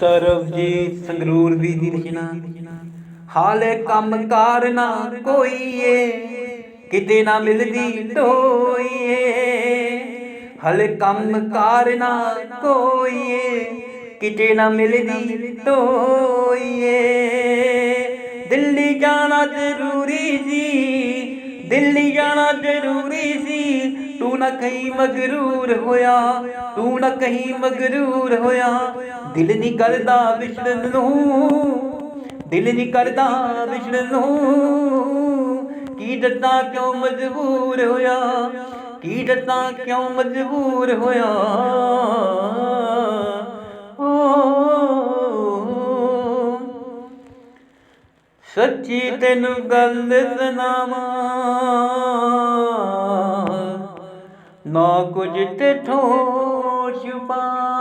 ਸਰਬਜੀਤ ਸੰਗਰੂਰ ਵੀ ਦੀ ਰਚਨਾ ਹਾਲੇ ਕੰਮ ਕਾਰ ਨਾ ਕੋਈ ਏ ਕਿਤੇ ਨਾ ਮਿਲਦੀ ਢੋਈਏ ਹਲੇ ਕੰਮ ਕਾਰ ਨਾ ਕੋਈ ਏ ਕਿਤੇ ਨਾ ਮਿਲਦੀ ਢੋਈਏ ਦਿੱਲੀ ਜਾਣਾ ਜ਼ਰੂਰੀ ਜੀ, ਦਿੱਲੀ ਜਾਣਾ ਜ਼ਰੂਰੀ ਨਾ ਕਹੀਂ ਮਗਰੂਰ ਹੋਇਆ, ਤੂੰ ਨਾ ਕਹੀਂ ਮਗਰੂਰ ਹੋਇਆ। ਦਿਲ ਨਹੀਂ ਕਰਦਾ ਵਿਛੜਨ ਨੂੰ, ਦਿਲ ਨਹੀਂ ਕਰਦਾ ਵਿਛੜਨ ਨੂੰ। ਕੀ ਦੱਸਾਂ ਕਿਉਂ ਮਜਬੂਰ ਹੋਇਆ, ਕੀ ਦੱਸਾਂ ਕਿਉਂ ਮਜਬੂਰ ਹੋਇਆ। ਓ, ਸੱਚੀ ਤੈਨੂੰ ਗੱਲ ਸੁਣਾਵਾਂ। ਨਾ ਕੁਝ ਤੇਥੋਂ ਛੁਪਾਵਾਂ